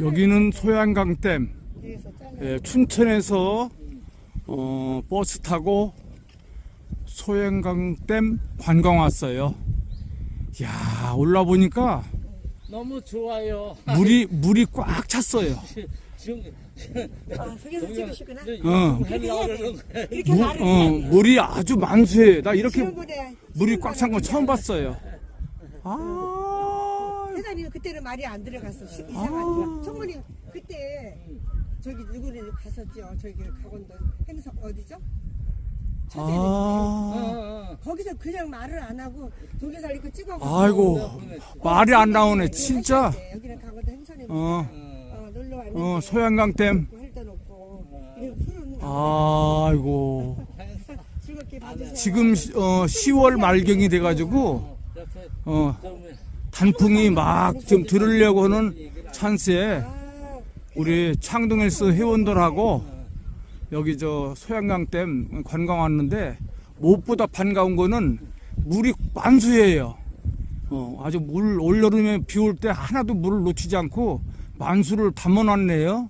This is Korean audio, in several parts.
여기는 소양강댐. 예, 춘천에서 어, 버스 타고 소양강댐 관광 왔어요. 야 올라 보니까 너무 좋아요. 물이 물이 꽉 찼어요. 지금 아, 저기서 찍으시구나. 어. 이렇게 물, 어, 해. 물이 아주 만수해. 나 이렇게 물이 꽉 찬 거 처음 봤어요. 아, 회장님 그때는 말이 안 들어갔어. 시- 아. 이상하더라. 청문이 그때 저기 누구를 갔었죠. 저기 강원도 행성 어디죠? 아, 어, 어. 거기서 그냥 말을 안 하고 동영상 이거 찍어. 아이고 말이 안 나오네 진짜. 여기는 강원도 행선에 어, 어, 놀러 왔는데 어 소양강댐. 없고 이거 푸는 아이고 즐겁게 봐주세요. 지금 어, 10월 말경이 돼가지고 어, 좀 단풍이 막 지금 들으려고 하는 찬스에 아, 우리 창동헬스 회원들하고 여기 저 소양강댐 관광 왔는데 무엇보다 반가운 거는 물이 만수예요. 어, 아주 물 올여름에 비 올 때 하나도 물을 놓치지 않고 만수를 담아놨네요.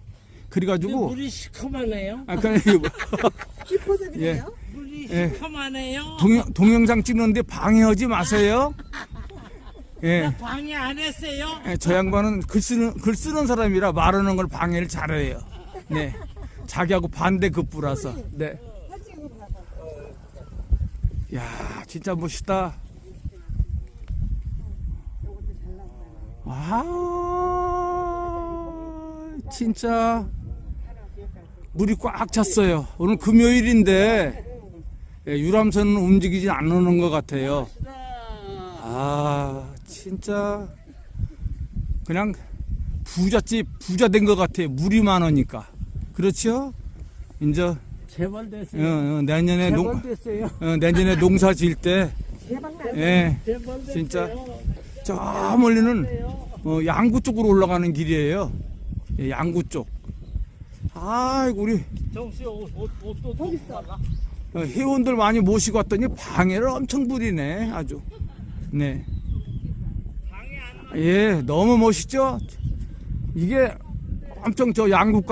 그래가지고 물이 시커하네요. 아까 그 깊어서 그래요? 물이 예. 시커하네요. 동영, 동영상 찍는데 방해하지 마세요. 예. 방해 안 했어요. 예, 저 양반은 글 쓰는, 글 쓰는 사람이라 말하는 걸 방해를 잘해요. 네. 자기하고 반대 급부라서. 네. 야, 진짜 멋있다. 아, 진짜 물이 꽉 찼어요. 오늘 금요일인데 예, 유람선은 움직이지 않는 것 같아요. 아, 진짜 그냥 부잣집 부자 된 것 같아요. 물이 많으니까. 그렇죠? 이제 제발 어, 됐어요. 어, 내년에 농 제발 됐어요. 어, 내년에 농사 지을 때. 예, 제발 됐어요. 진짜 저 멀리는 어, 양구 쪽으로 올라가는 길이에요. 예, 양구 쪽. 아이고 우리 정씨 옷, 옷도. 어, 회원들 많이 모시고 왔더니 방해를 엄청 부리네 아주. 네. 예, 너무 멋있죠? 이게 엄청 저 양국